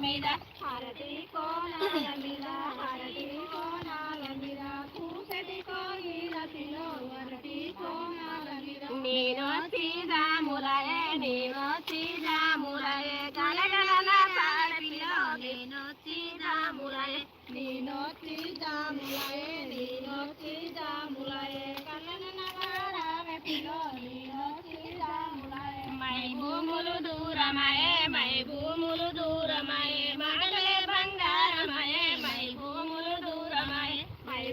మీద హరతి కోణాల మీద హారతి కోణాల మీద కూసటి కోయిల పిలో కోణాల మీద నేను సీతాములయే నేను సీతాములయే గలగలల పాడపిలో నేను సీతాములయే నేను సీతాములయే నేను సీతాములయే కలనన వాడవెపిలో నేను సీతాములయే మై భూములు దూరమయే మై భూములు దూర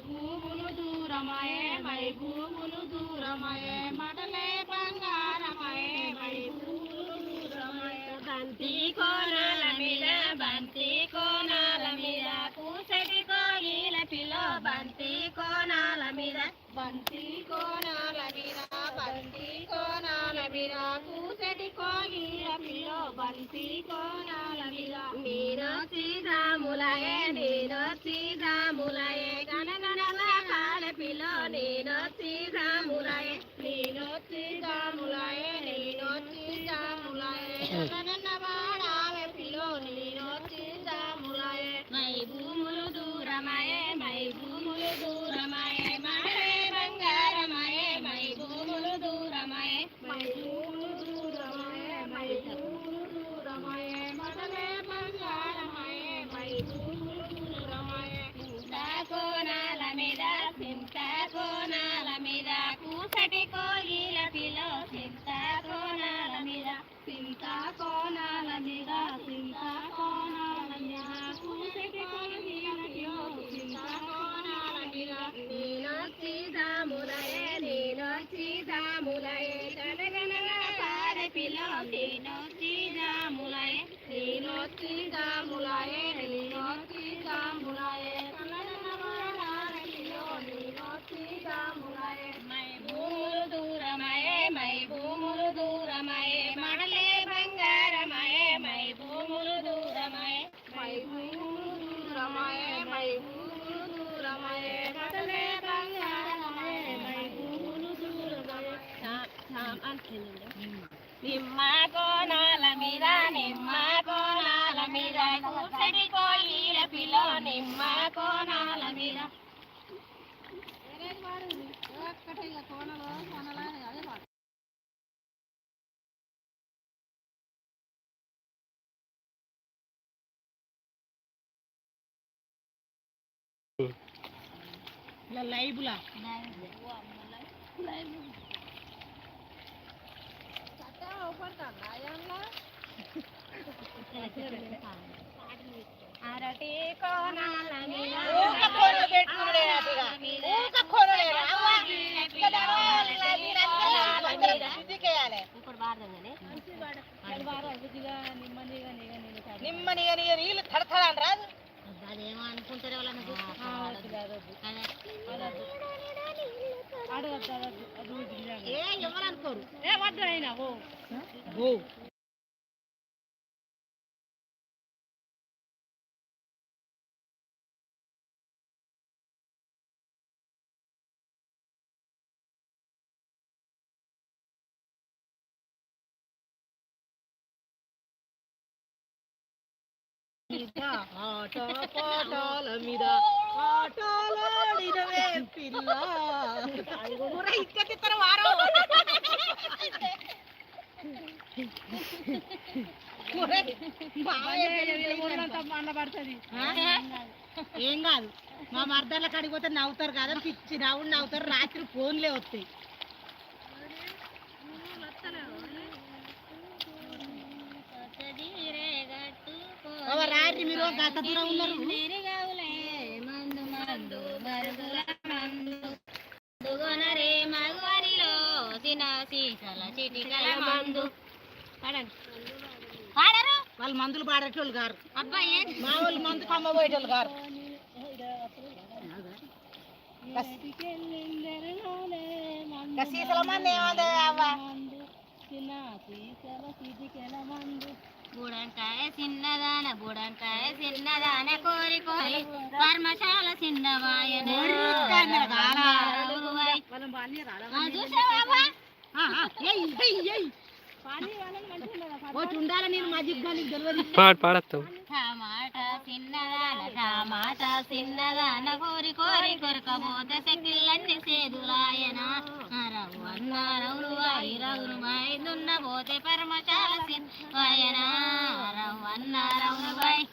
భూములు దూరమయే మై భూములు దూరమయే మడలే బంగారమయే మై భూములు దూరమయే బంతి కోణాల మీద బంతి కోణాల మీద పూసటి కోయిల పిలో బంతి కోణాల మీద బంతి కోణాల మీద. నేను సీతాములయే నేను సీతాములయే గణగణల కాలపిలో నేను సీతాములయే నేను సీతాములయే నేను సీతాములయే నిమ్మ. కోణాల మీద నిమ్మ కోణాల మీద కూసడి కోయిల పిలో నిమ్మ కోణాల మీద. లైవ్లా అరటి కోణాల మీద ఊక కోణలు పెట్టుకునుడే అటుగా. ఊక కోణలే రావా? ఇక్కడ రావాలి, ఇలా మీరు అసలు అందరూ శుద్ధికేయాలి. నిమ్మనిగా నీగా నీళ్ళు తడతడాని రాదు అదేమో అనుకుంటారు వాళ్ళని ఏ ఎవరు అనుకోరు ఏ వద్దు అయినా ఓ ఆట పాటాల మీద ఆటలాడినవే పిల్ల. వారం. ఏం కాదు. మా మర్దర్ల కాడికి పోతే నవ్వుతారు కదా పిచ్చి నవ్వు నవ్వుతారు రాత్రి ఫోన్లే వస్తాయి. రాత్రి మీరు గత దూరం ఉన్నారు. మందు మందు మరుగుల మందు దుగొనరే మగువరిలో చిన్న సీసల చిటికల మందు పాడండి పాడరు వాళ్ళు మందులు పాడేటోళ్ళు గారు. అబ్బా ఏం? మా వాళ్ళు మందు కమ్మ పోయేటోళ్ళు గారు. సీసల మంది ఏమంది అవ్వ? బుడంకాయ చిన్నదాన బుడంకాయ చిన్నదాన కోరి కోరి పర్మశాల చిన్నవాయన పాడు పాడతాం ఆ, మాట చిన్నదాన మాట చిన్నదాన కోరి కోరి కొరకపోతే శక్తులన్నీ సేదులాయన రవ్వన్న రౌరు వాయి రౌరు వాయి పోతే పరమశాల వాయన రవ్వన్న రౌరు వాయి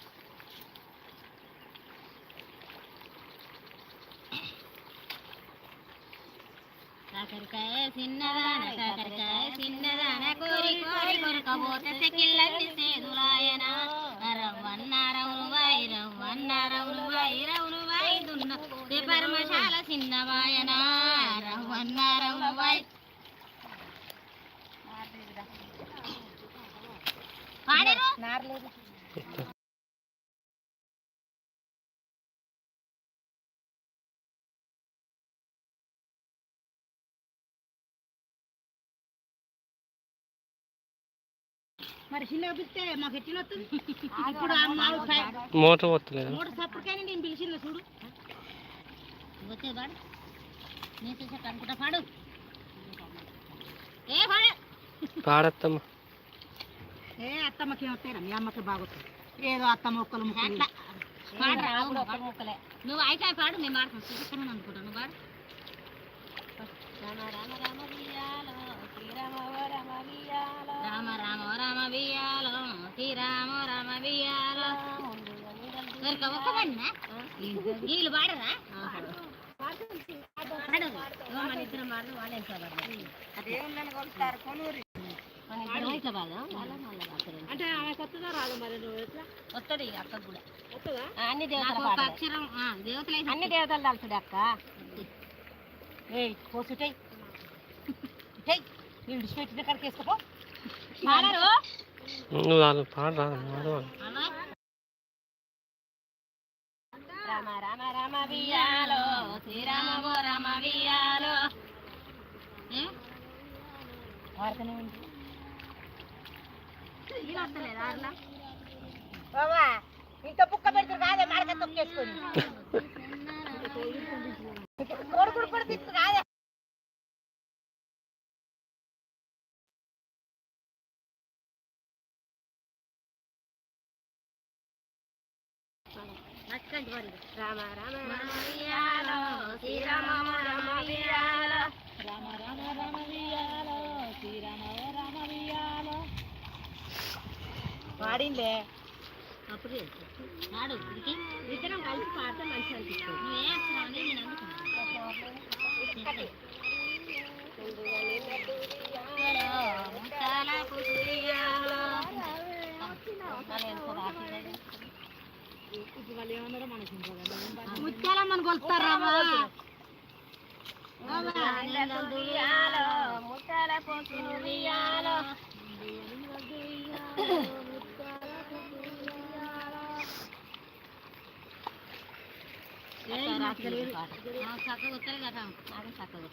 కాకరకాయ చిన్నదాన కాకరకాయ చిన్నదాన కోరి కోరి కొరకపోతే శక్తులన్నీ సేదులాయన రవ్వన్న రవ్వన్న రౌరు వాయి రౌరు వాయి దున్న. పోతే పరమశాల చిన్నవాయన రవ్వన్న రౌరు వాయి. పాడరు. మరి పిలిస్తే మాకు ఎట్లా వస్తుంది? ఇప్పుడు మోటార్ వస్తలేదు మూడు సప్పుడుకైనా నేను చూడు. పాడు. ఏ పాడు. పాడత్తమ్మ. ఏ అత్తమ్మకి ఏమవుతాయిరా మీ అమ్మకి ఏదో అత్తమ్మ ఒక్కలు ముక్కలు రావు నువ్వు అయితే పాడు మేము ఆడుతాం చూసుకున్నాను అనుకుంటా నువ్వు పాడు. రామ రామ రామ ఓ రామ వియ్యాలో రామ రామ రామ వియ్యాలో శ్రీరామ రామ దొరక ఒక్కదన్నా వీళ్ళు పాడరా? పాడు మన ఇద్దరం పాడదు వాళ్ళు ఇట్లా పాడదాం. అంటే ఆమె కొత్తగా రాదు మరి నువ్వు ఎట్లా? వస్తుంది అక్క కూడా. వస్తుందా అన్ని దేవతలు అక్షరం దేవతలు అన్ని దేవతలు తలుచుడు అక్క. ఏయ్ పోసుటై టై నేను విడిచిపెట్టిన కాడికి వేసుకోపో. పాడరు నువ్వు రాదు పాడు. రాదు రామ రామ రామ వియాలో శ్రీరామ రామ వియాలో ఇంత బుక్క పెడుతురు కాదే మడక తొక్కేసుకొని. కొడుకుడు కూడా తిప్పు కాదే. రామ రామ రామ వియాలో శ్రీరామ రామ వియాలో రామ రామ రామ వియాలో శ్రీరామ రామ వియాలో వాడిందే అప్పుడు నాడు ఇది ఇద్దరం కలిసి పాడితే మంచి అనిపిస్తుంది నువ్వే నేను అందుకున్నాను ముత్యాలమ్మని కొలుస్తారామా ముత్తాల పుట్టియాలో చక్కగా వస్తారు కదా నాకు చక్కగా వస్తారు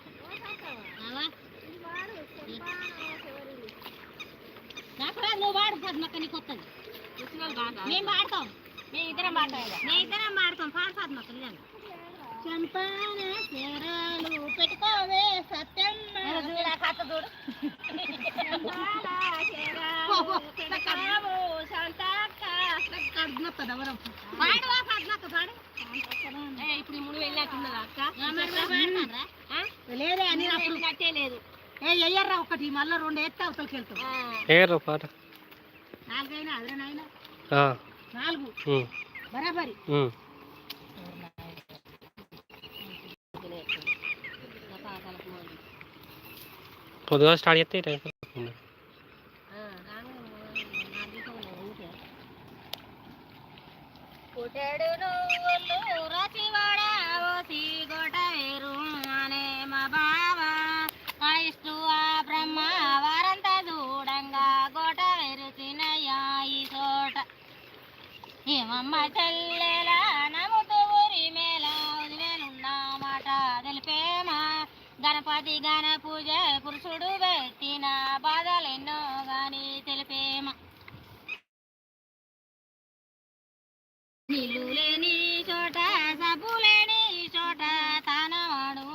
నాకు రాదు, నువ్వు వాడు పద్మక్క నీకు వస్తుంది మేము వాడతాం. చంపాన చీరలు పెట్టుకోవే సత్యమ్మ ఇప్పుడు మూడు వెళ్ళినట్టున్నదా అక్క? లేదే అని అప్పుడు. వెళ్ళినట్టే లేదు. ఏ ఎయ్యర్రా ఒకటి మళ్ళీ రెండు ఎత్తే అవతలకి వెళ్తాం నాలుగైనా అదరనైనా? ఆ, నాలుగు. బరాబరి. పొద్దుగా స్టార్ట్ చేస్తే టైం సరిపోతుంది. ఏమమ్మ చెల్లెలా నమ్ముతూ ఊరి మేళ వదిలేనున్న మాట తెలిపేమా? గణపతి గణ పూజ పురుషుడు పెట్టిన బాధలెన్నో గాని తెలిపేమా? నీళ్ళు లేని చోట సబ్బు లేని చోట తానవాడు.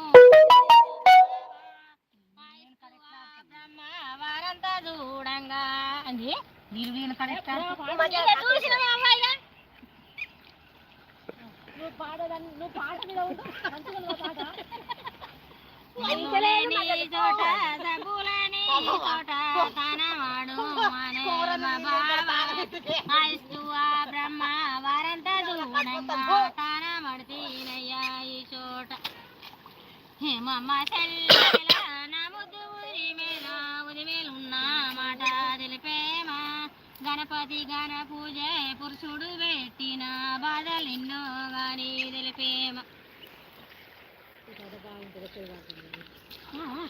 బ్రహ్మ వారంతా చూడంగా. అంది. నీళ్ళు వీణ కరెక్ట్? చూసిన పాడేదాన్ని నువ్వు పాట మీద ఉండు. మంచిగా పాట బ్రహ్మ వారంతా తాన మడితీనయ్యా ఈ చోట. హేమమ్మ చెల్లెల నా ముద్దు ఊరి మీద ఉదిమేలున్న మాట తెలిపేమా గణపతి గణ పూజ పురుషుడు పెట్టిన బాధలెన్నో గాని తెలిపేమా.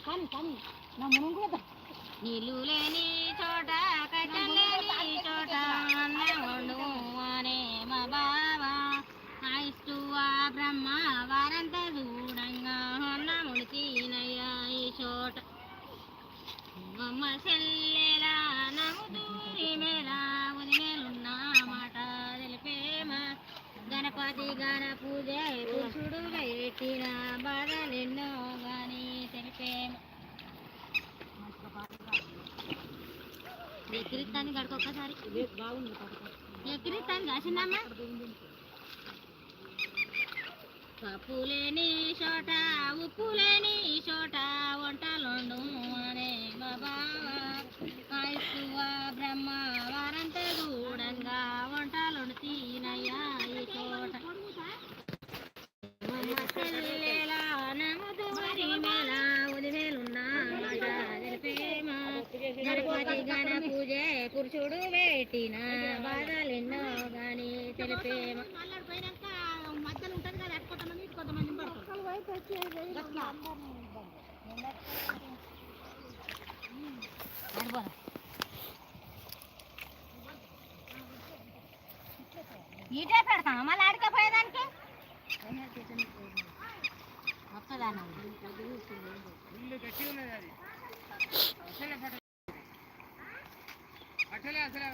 కానీ కానీ నా మనం కూడా నీళ్ళు లేని చోట కట్టెలు లేని చోట అన్నవాడు అనే మా బావ. ఆయిస్తూ ఆ బ్రహ్మ వారంతా చూడంగా అన్నముడు తీనయ్యా ఈ చోట. అమ్మ చెల్లెలా నమ్ముతూరి మేళ ఉదిమేలున్న మాట తెలిపేమా గణపతి గణ పూజ పురుషుడు పెట్టిన బాధలెన్నో గాని తెలిపేమా ఎక్కిరిస్తాను గడుకు బాగుంది ఎక్కిరిస్తాను కాసిందమ్మా పప్పు చోట ఉప్పు లేని చోట వంటలుండు అనే మా బావ ఆయుష్వ బ్రహ్మ వారంతా చూడంగా వంటలుండు తీనయ్యా ఈ చోట. గణపతి గణ పూజ పురుషుడు పెట్టిన బాధలెన్నో గాని తెలిపేమ. కొంతమంది ఇటే పెడతాం. మళ్ళీ ఆడికే పోయేదానికి? ఒక్కదానా అసలే అసలే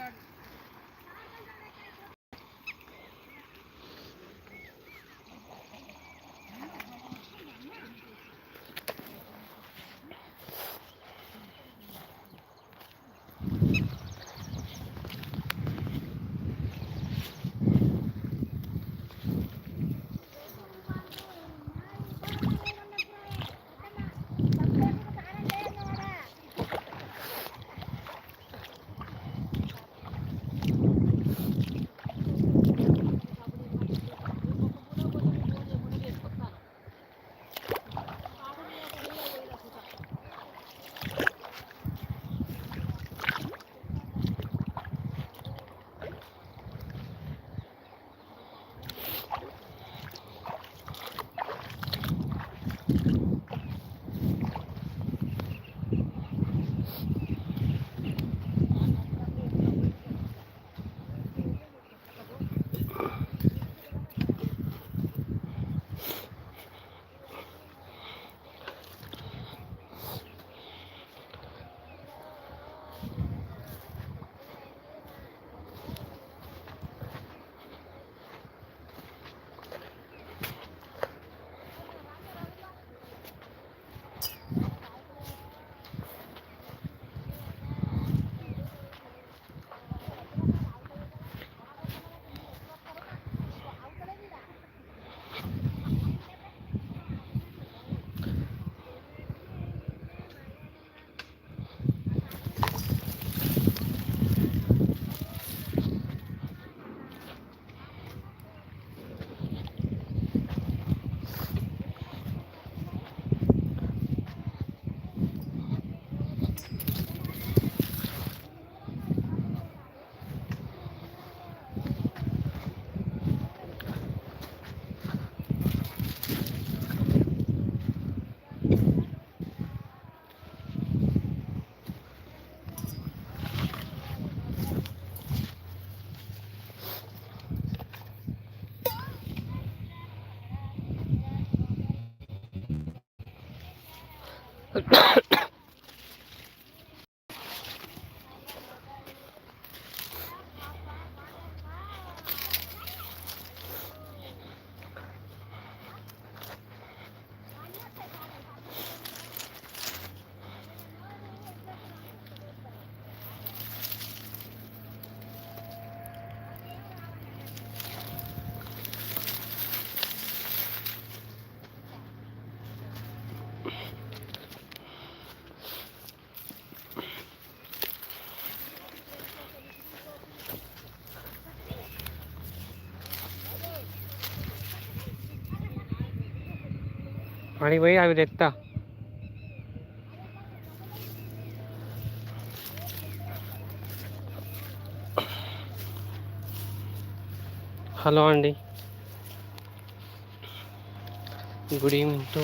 అడిగి పోయి అవి తెస్తా హలో అండి. Good evening to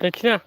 Tekne.